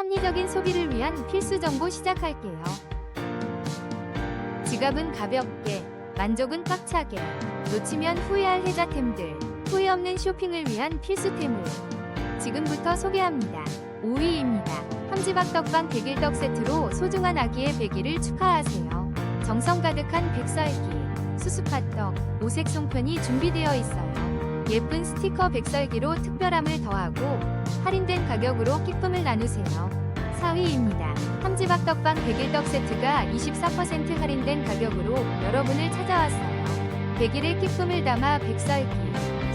합리적인 소비를 위한 필수 정보 시작할게요. 지갑은 가볍게, 만족은 꽉차게, 놓치면 후회할 혜자템들, 후회 없는 쇼핑을 위한 필수템을 지금부터 소개합니다. 5위입니다. 함지박 떡방 백일떡 세트로 소중한 아기의 100일을 축하하세요. 정성 가득한 백설기, 수수팥떡, 오색 송편이 준비되어 있어요. 예쁜 스티커 백설기로 특별함을 더하고 할인된 가격으로 기쁨을 나누세요. 4위입니다. 함지박 떡방 백일떡 세트가 24% 할인된 가격으로 여러분을 찾아왔어요. 100일의 기쁨을 담아 백설기,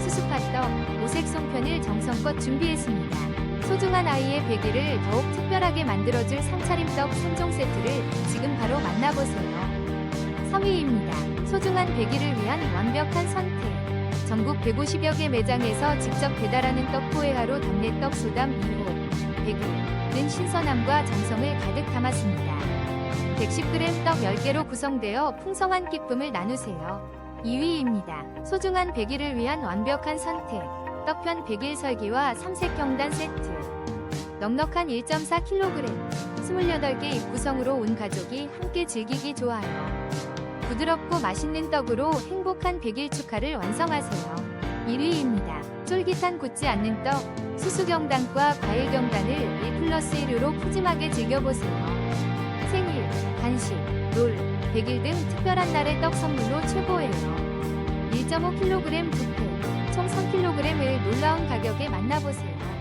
수수팥떡, 오색 송편을 정성껏 준비했습니다. 소중한 아이의 100일을 더욱 특별하게 만들어줄 상차림떡 3종 세트를 지금 바로 만나보세요. 3위입니다. 소중한 100일을 위한 완벽한 선택. 전국 150여 개 매장에서 직접 배달하는 떡포에하로 담내떡 소담 2호 100일은 신선함과 정성을 가득 담았습니다. 110g 떡 10개로 구성되어 풍성한 기쁨을 나누세요. 2위입니다. 소중한 100일을 위한 완벽한 선택. 떡편 100일 설기와 삼색 경단 세트. 넉넉한 1.4kg, 28개 입구성으로 온 가족이 함께 즐기기 좋아요. 부드럽고 맛있는 떡으로 행복한 100일 축하를 완성하세요. 1위입니다. 쫄깃한 굳지 않는 떡, 수수경단과 과일경단을 1 플러스 1으로 푸짐하게 즐겨보세요. 생일, 간식, 롤, 100일 등 특별한 날의 떡 선물로 최고예요. 1.5kg 뷔페, 총 3kg을 놀라운 가격에 만나보세요.